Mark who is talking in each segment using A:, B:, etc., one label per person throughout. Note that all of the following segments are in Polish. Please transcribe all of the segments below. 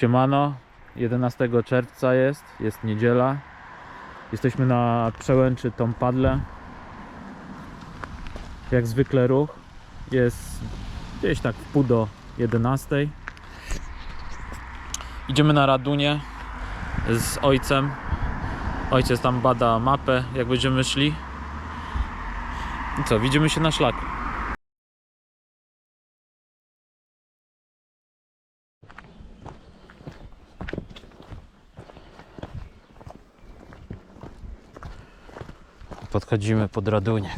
A: Siemano, 11 czerwca jest, jest niedziela. Jesteśmy na przełęczy Tompadle. Jak zwykle ruch. Jest gdzieś tak w pół do 11. Idziemy na Radunie z ojcem. Ojciec tam bada mapę, jak będziemy szli. I co, widzimy się na szlaku. Podchodzimy pod Radunie.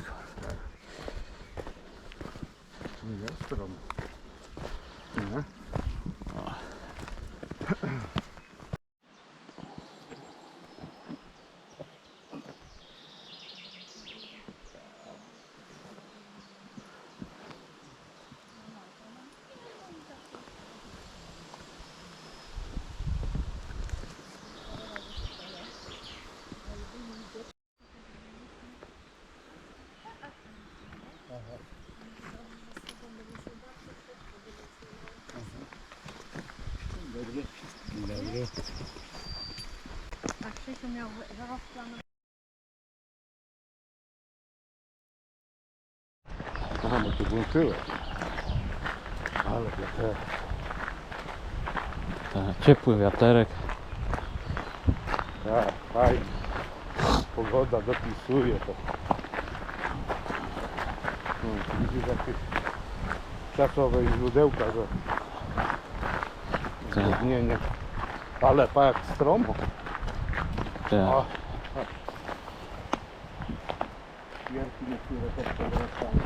B: Miał zaraz plan.
C: Aha, no to włączyłeś. Ale wiater.
A: Tak, Ciepły wiaterek.
C: Tak, fajnie. Pogoda dopisuje to. No, widzisz jakieś czasowe źródełka, że
A: Tak,
C: nie, nie. Ale pa jak stromo.
A: Tak.
C: O, Wierki niektóre też powracają.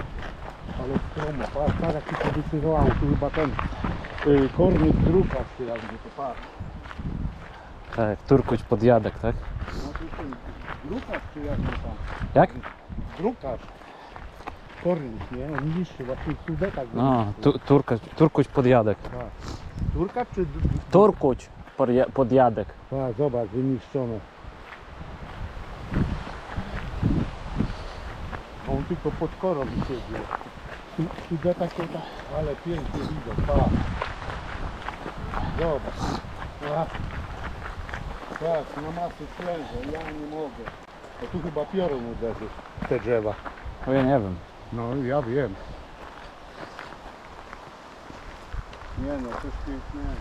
C: Ale stromo, patrz, patrz jak się wysyłało, tu chyba ten y, kornik druka czy jakby to patrz.
A: tak. Turkuć podjadek, tak?
C: No tu ten drukarz czy jakby tam.
A: Jak?
C: Drukarz. Kornik, nie? On niższy, właśnie.
A: No, tu, turka, turkuć podjadek.
C: Tak. Turka czy...
A: Turkuć podja- podjadek.
C: Tak, zobacz, wyniszczone. Tylko pod korą siedzi. W Sudetach to tak, ale pięknie widać, tak. Zobacz. A. Tak, na masy ślęże, ja nie mogę. Bo tu chyba piorun uderzy w te drzewa.
A: O ja nie wiem.
C: No, ja wiem. Nie no, coś pięknego.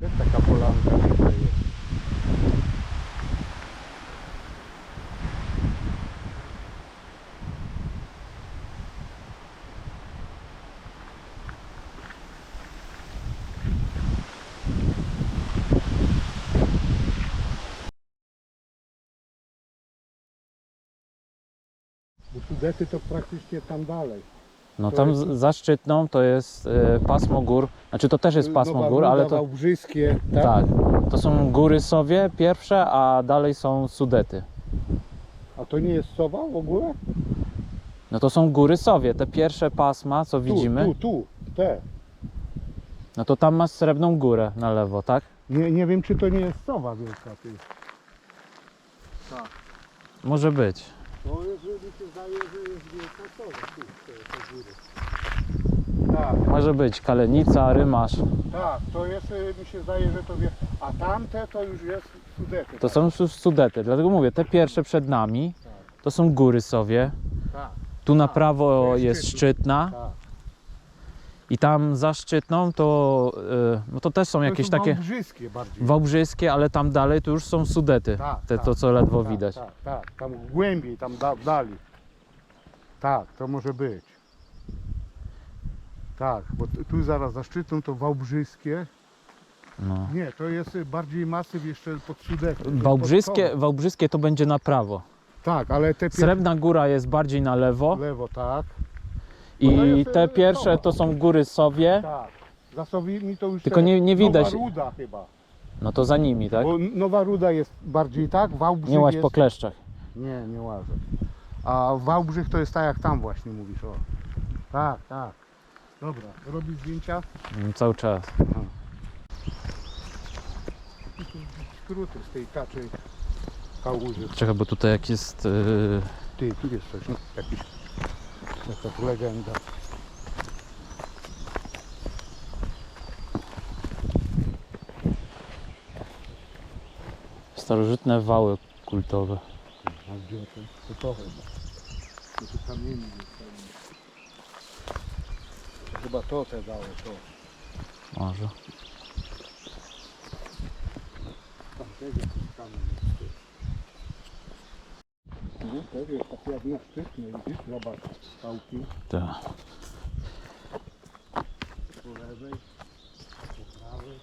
C: Jest taka polanka tutaj jest. Bo Sudety to praktycznie tam dalej.
A: No
C: To
A: tam
C: jest-
A: z- za Szczytną to jest e, pasmo gór. Znaczy to też jest pasmo
C: Nowa
A: gór,
C: Ruda,
A: ale to
C: Wałbrzyskie, tak?
A: tak. To są góry Sowie pierwsze, a dalej są Sudety.
C: A to nie jest Sowa w ogóle?
A: No to są góry Sowie, te pierwsze pasma, co
C: Tu,
A: widzimy.
C: Tu, tu, te.
A: No to tam masz Srebrną Górę na lewo, tak?
C: Nie, nie wiem, czy to nie jest Sowa wielka, ty.
A: Może być.
C: To jest, że mi się zdaje, że jest wielka Sowa, tu, te, te góry. Tak,
A: Może być Kalenica, Rymasz.
C: tak, to jest, y, mi się zdaje, że to wie... A tamte to już jest Sudety.
A: To są już Sudety, dlatego mówię, te pierwsze przed nami to są góry Sowie.
C: Tak,
A: Tu na
C: to
A: prawo
C: jest. Szczytna tak.
A: I tam za Szczytną to, y, no to też są
C: To
A: jakieś
C: są
A: takie
C: Wałbrzyskie bardziej.
A: wałbrzyskie, ale tam dalej to już są Sudety.
C: Tak,
A: Te,
C: tak,
A: to co ledwo
C: tak,
A: widać.
C: Tak, tak, tam głębiej, tam da, dali. Tak, to może być. Tak, bo tu- tu zaraz za szczytą to Wałbrzyskie.
A: No.
C: Nie, to jest y, bardziej masyw jeszcze pod to jest
A: Wałbrzyskie,
C: pod
A: wałbrzyskie to będzie na prawo.
C: Kołem. Tak, ale te pierwsze
A: Srebrna Góra jest bardziej na lewo
C: lewo, tak.
A: I
C: jest,
A: te pierwsze to są góry Sowie,
C: Tak. Za to już
A: Tylko
C: te
A: nie- nie widać.
C: Nowa Ruda chyba.
A: no to za nimi, tak?
C: Bo Nowa Ruda jest bardziej tak, Wałbrzych
A: Nie łaź
C: jest...
A: po kleszczach.
C: Nie, nie łażę. A Wałbrzych to jest tak jak tam właśnie mówisz, o. Tak, tak. Dobra, robisz zdjęcia?
A: Mm, Cały czas.
C: Skróty z tej kaczej kałuży.
A: Czekaj, bo tutaj jak jest... y,
C: Ty, tu jest coś, no, jakiś Jaka tu legenda.
A: Starożytne wały kultowe.
C: A gdzie to? To to chyba. To tu kamieni zostały. To Chyba to te dało, to.
A: Może.
C: Tam też widzisz? Zobacz, skałki
A: Tak.
C: po lewej, po prawej.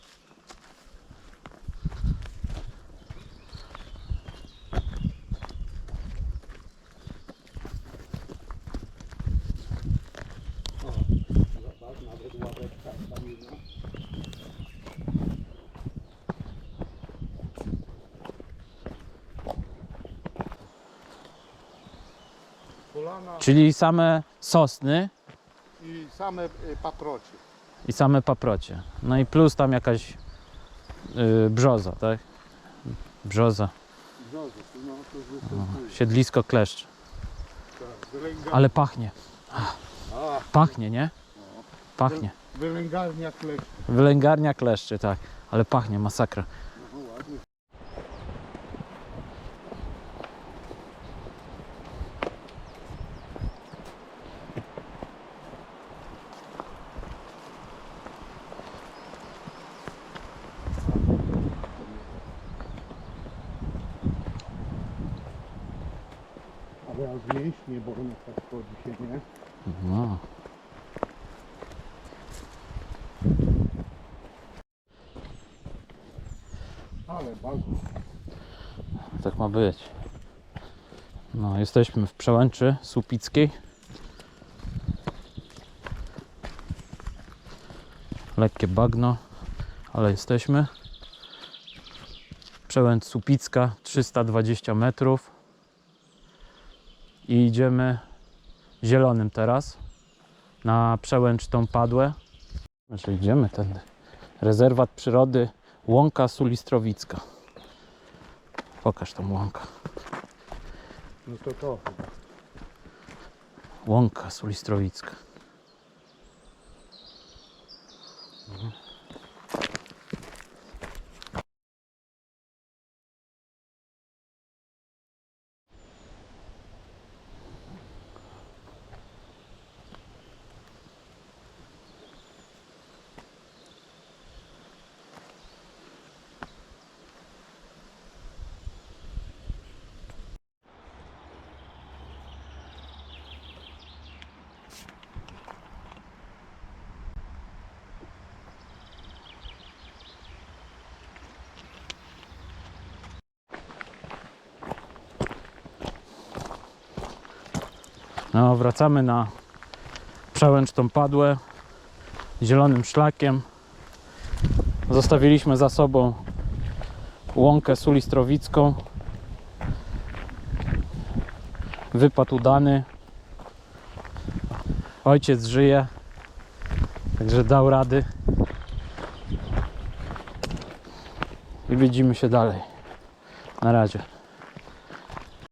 C: Polana
A: Czyli same sosny
C: i same y, paprocie.
A: i same paprocie. No i plus tam jakaś yy, brzoza, tak? Brzoza.
C: Brzozy, no to występuje.
A: siedlisko kleszcz.
C: Tak, wylęga...
A: Ale pachnie.
C: A,
A: Pachnie, nie? Pachnie.
C: wylęgarnia kleszczy.
A: Wylęgarnia kleszczy, tak. Ale pachnie, masakra.
C: No ładnie. Ale ja z mięśnie, bo ona tak chodzi się, nie?
A: No.
C: Ale bardzo.
A: Tak ma być. No, jesteśmy w przełęczy Słupickiej. Lekkie bagno, ale jesteśmy. Przełęcz Słupicka 320 metrów. I idziemy zielonym teraz na przełęcz tą Padłę. Znaczy idziemy tędy. Rezerwat przyrody Łąka Sulistrowicka. Pokaż tą łąkę.
C: No to to.
A: Łąka Sulistrowicka. No, wracamy na przełęcz tą padłę zielonym szlakiem. Zostawiliśmy za sobą łąkę sulistrowicką. Wypad udany. Ojciec żyje, także dał rady. I widzimy się dalej. Na razie.